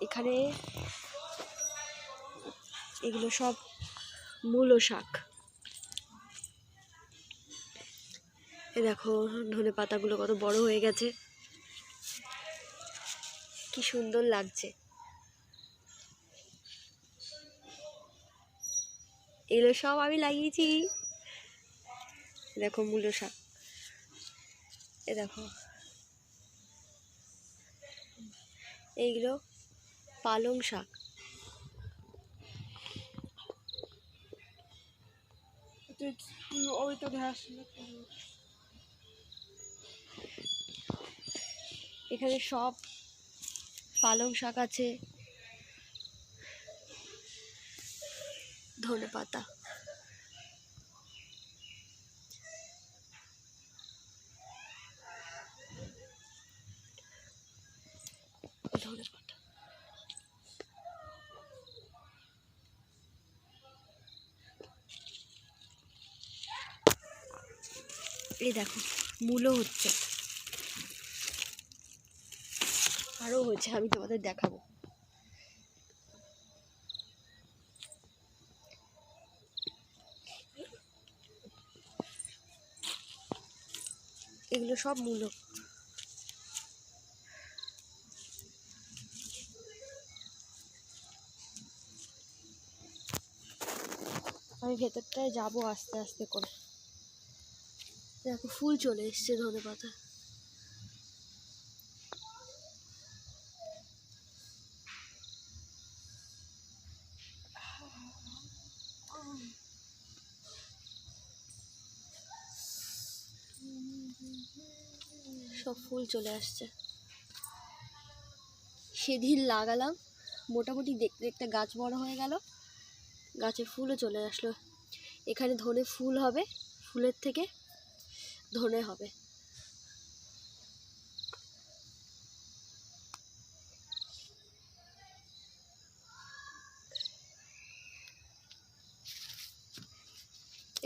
এখানে এগুলো সব মূলো শাক। এ দেখো, ধনে পাতাগুলো কত বড় হয়ে গেছে। কি সুন্দর লাগছে। এগুলো সব আমি লাগিয়েছি। দেখো মূলো শাক। এ দেখো। এইগুলো পালং শাক। এখানে সব পালং শাক আছে। ধনে পাতা। ধনে এই দেখো মূলো হচ্ছে। আরও হয়েছে, আমি তোমাদের দেখাবো। এগুলো সব মূলো। আমি ভেতরটায় যাব আস্তে আস্তে করে। দেখো, ফুল চলে এসছে ধনে পাতা। সব ফুল চলে আসছে। সেদিন লাগালাম, মোটামুটি দেখতে দেখতে গাছ বড় হয়ে গেল। গাছে ফুলও চলে আসলো। এখানে ধনে ফুল হবে, ফুলের থেকে। ধনে হবে।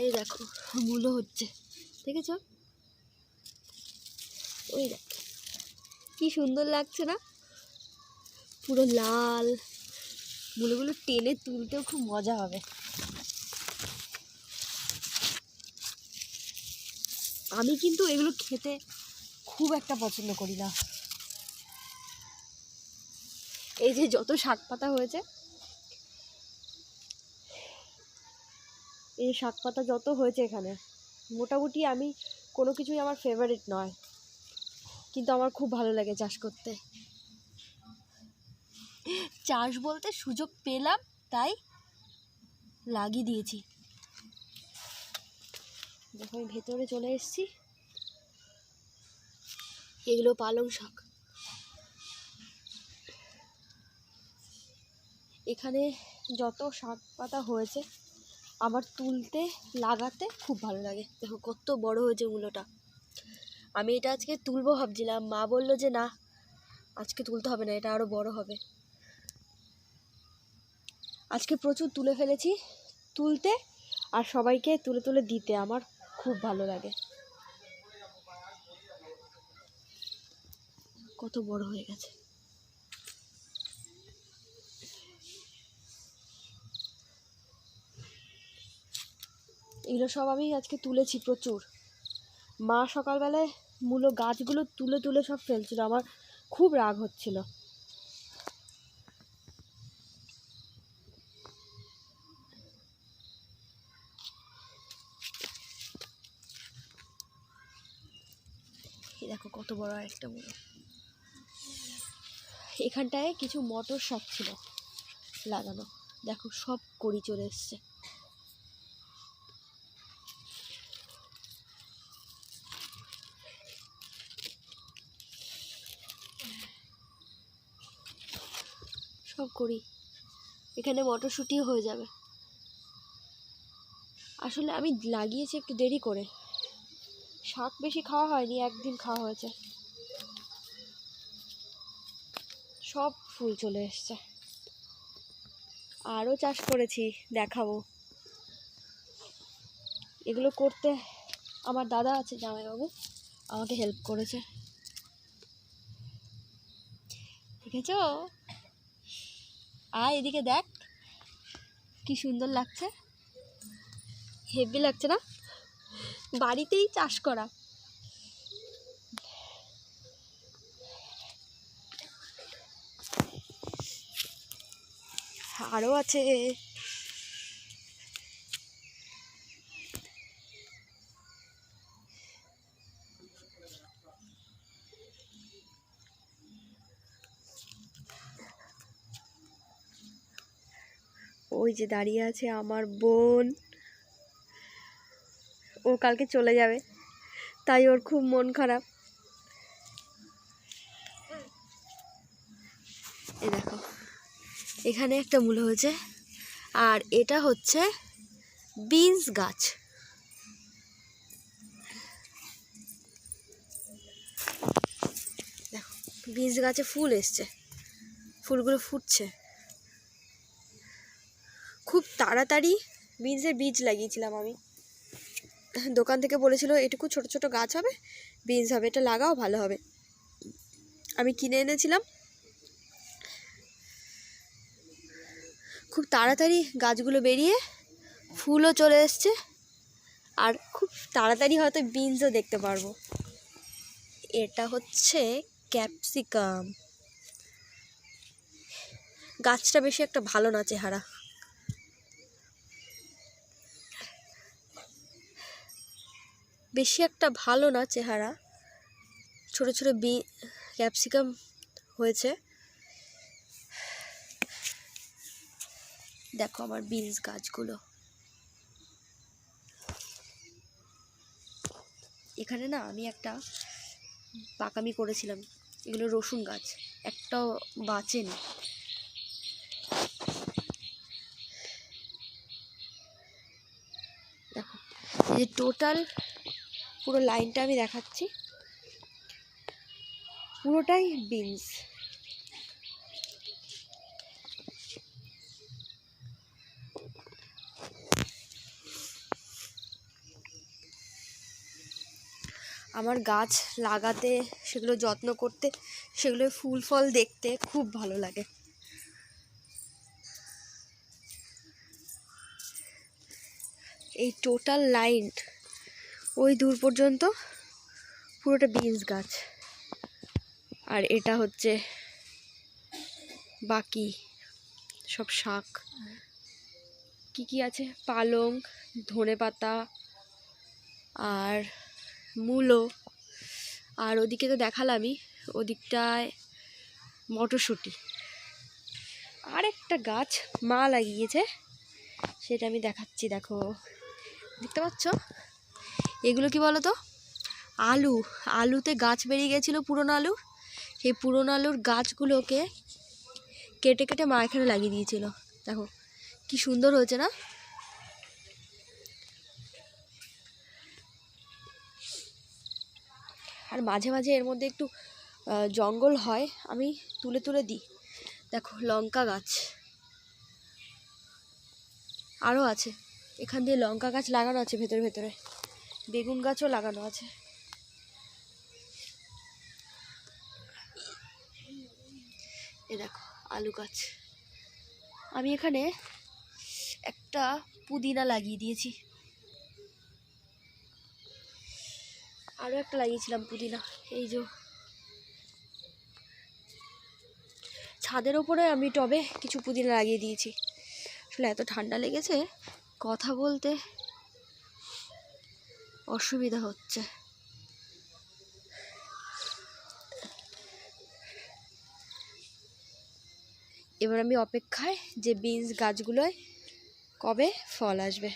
এই দেখো মূলো হচ্ছে, দেখেছ? ওই দেখ, কি সুন্দর লাগছে না? পুরো লাল মূলগুলো টেনে তুলতেও খুব মজা হবে। আমি কিন্তু এগুলো খেতে খুব একটা পছন্দ করি না। এই যে যত শাক পাতা হয়েছে, এই শাক পাতা যত হয়েছে এখানে, মোটামুটি আমি কোনো কিছুই আমার ফেভারিট নয়। কিন্তু আমার খুব ভালো লাগে চাষ করতে। চাষ বলতে সুযোগ পেলাম, তাই লাগিয়ে দিয়েছি। দেখো আমি ভেতরে চলে এসেছি। এগুলো পালং শাক। এখানে যত শাক পাতা হয়েছে, আমার তুলতে, লাগাতে খুব ভালো লাগে। দেখো কত বড় হয়েছে মূলোটা আমি এটা আজকে তুলবো ভাবছিলাম। মা বলল যে, না, আজকে তুলতে হবে না, এটা আরও বড় হবে। আজকে প্রচুর তুলে ফেলেছি, তুলতে আর সবাইকে তুলে তুলে দিতে। আমার খুব ভালো লাগে। কত বড় হয়ে গেছে। এগুলো সব আমি আজকে তুলেছি প্রচুর। মা সকালবেলায় মূলো গাছগুলো তুলে তুলে সব ফেলছিল। আমার খুব রাগ হচ্ছিল। দেখো কত বড় একটা মূলো এখানটায় কিছু মটর শাক ছিল লাগানো। দেখো সব করি চলে এসছে। সব করি এখানে মটরশুঁটিও হয়ে যাবে। আসলে আমি লাগিয়েছি একটু দেরি করে। শাক বেশি খাওয়া হয়নি, একদিন খাওয়া হয়েছে। সব ফুল চলে এসছে। আরও চাষ করেছি, দেখাবো। এগুলো করতে আমার দাদা আছে, জামাইবাবু। আমাকে হেল্প করেছে। দেখেছ? আয় এদিকে দেখ, কি সুন্দর লাগছে। হেভি লাগছে না? বাড়িতেই চাষ করা। আরও আছে। ওই যে দাঁড়িয়ে আছে আমার বোন। ও কালকে চলে যাবে। তাই ওর খুব মন খারাপ। এ দেখো, এখানে একটা মূলো হয়েছে। আর এটা হচ্ছে বিনস গাছ। দেখো, বিনস গাছে ফুল এসছে। ফুলগুলো ফুটছে। খুব তাড়াতাড়ি বিনসের বীজ লাগিয়েছিলাম আমি। দোকান থেকে বলেছিল, এটুকু ছোট ছোট গাছ হবে বিনস হবে, এটা লাগাও, ভালো হবে। আমি কিনে এনেছিলাম। খুব তাড়াতাড়ি গাছগুলো বেরিয়ে ফুলও চলে এসছে, আর খুব তাড়াতাড়ি হয়তো বিনসও দেখতে পারব। এটা হচ্ছে ক্যাপসিকাম গাছটা বেশি একটা ভালো না চেহারা। বেশি একটা ভালো না চেহারা। ছোট ছোট বি, ক্যাপসিকাম হয়েছে। দেখো আমার বিনস গাছগুলো। এখানে না আমি একটা পাকামি করেছিলাম। এগুলো রসুন গাছ। একটাও বাঁচেনি। দেখো, এই যে টোটাল পুরো লাইনটা আমি দেখাচ্ছি। পুরোটাই বিনস। আমার গাছ লাগাতে, সেগুলো যত্ন করতে, সেগুলো ফুল, ফল দেখতে খুব ভালো লাগে। এই টোটাল লাইন ওই দূর পর্যন্ত পুরোটা বিনস গাছ। আর এটা হচ্ছে বাকি সব শাক। কি কি আছে? পালং, ধনে পাতা আর মূলো। আর ওদিকে তো দেখালামই, ওদিকটায় মটরশুঁটি। আর একটা গাছ মা লাগিয়েছে, সেটা আমি দেখাচ্ছি, দেখো। দেখতে পাচ্ছ? এগুলো কি বলো তো? আলু। আলুতে গাছ বেরিয়ে গেছিল পুরনো আলু। সেই পুরনো আলুর গাছগুলোকে কেটে কেটে মা এখানে লাগিয়ে দিয়েছিল। দেখো, কি সুন্দর হয়েছে না? আর মাঝে মাঝে এর মধ্যে একটু জঙ্গল হয়, আমি তুলে তুলে দিই। দেখো, লঙ্কা গাছ। আরও আছে। এখান দিয়ে লঙ্কা গাছ লাগানো আছে ভেতরে ভেতরে। বেগুন গাছও লাগানো আছে। এ দেখো, আলু গাছ। আমি এখানে একটা পুদিনা লাগিয়ে দিয়েছি। আরও একটা লাগিয়েছিলাম পুদিনা, এই যে। ছাদের ওপরে আমি টবে কিছু পুদিনা লাগিয়ে দিয়েছি। আসলে এত ঠান্ডা লেগেছে, কথা বলতে অসুবিধা হচ্ছে। এবার আমি অপেক্ষায় যে বিনস গাছগুলোয় কবে ফল আসবে।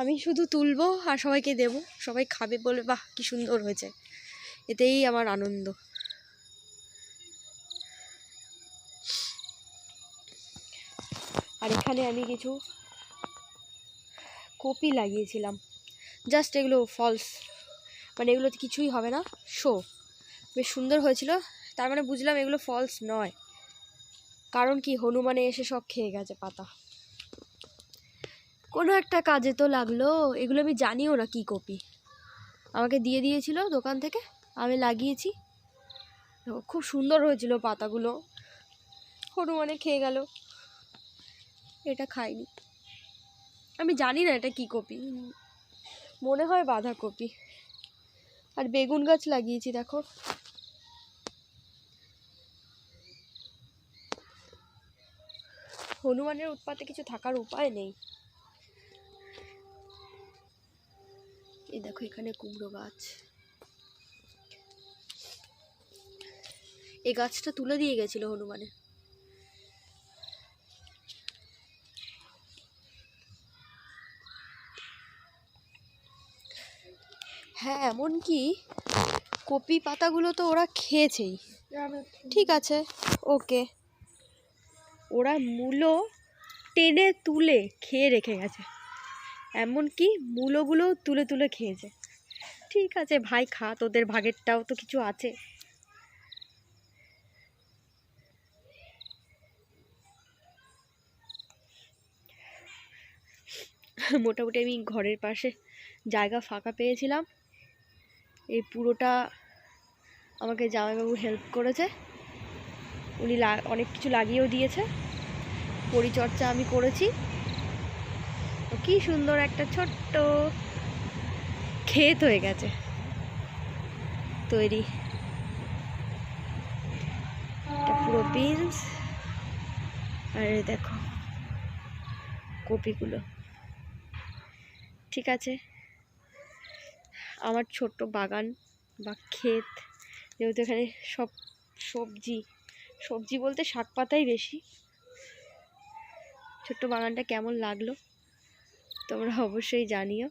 আমি শুধু তুলবো আর সবাইকে দেবো। সবাই খাবে বলে বাহ, কি সুন্দর হয়েছে। এতেই আমার আনন্দ। আর এখানে আমি কিছু কপি লাগিয়েছিলাম। জাস্ট এগুলো ফলস মানে এগুলোতে কিছুই হবে না। শো বেশ সুন্দর হয়েছিল। তার মানে বুঝলাম এগুলো ফলস নয়। কারণ কি? হনুমানে এসে সব খেয়ে গেছে পাতা। কোনো একটা কাজে তো লাগল। এগুলো আমি জানিও না কী কপি। আমাকে দিয়ে দিয়েছিল দোকান থেকে। আমি লাগিয়েছি। খুব সুন্দর হয়েছিল পাতাগুলো। হনুমানে খেয়ে গেল। এটা খাইনি। আমি জানি না এটা কি কপি। মনে হয় বাঁধাকপি আর বেগুন গাছ লাগিয়েছি, দেখো। হনুমানের উৎপাতে কিছু থাকার উপায় নেই। এই দেখো এখানে কুমড়ো গাছ। এই গাছটা তুলে দিয়ে গেছিল হনুমানে। হ্যাঁ এমনকি কপি পাতাগুলো তো ওরা খেয়েছেই। ঠিক আছে, ওকে। ওরা মূলো টেনে তুলে খেয়ে রেখে গেছে। এমনকি মূলোগুলো তুলে তুলে খেয়েছে। ঠিক আছে ভাই, খা, তোদের ভাগেরটাও তো কিছু আছে। মোটামুটি আমি ঘরের পাশে জায়গা ফাঁকা পেয়েছিলাম। এই পুরোটা আমাকে জামাইবাবু হেল্প করেছে। উনি অনেক কিছু লাগিয়েও দিয়েছে। পরিচর্যা আমি করেছি। তো কি সুন্দর একটা ছোট্ট ক্ষেত হয়ে গেছে। তৈরি। পুরো বিনস আর দেখো কপিগুলো। ঠিক আছে। আমার ছোট্ট বাগান বা ক্ষেত, যেহেতু এখানে সব সবজি সবজি বলতে শাক পাতাই বেশি। ছোট্ট বাগানটা কেমন লাগল তোমরা অবশ্যই জানিও।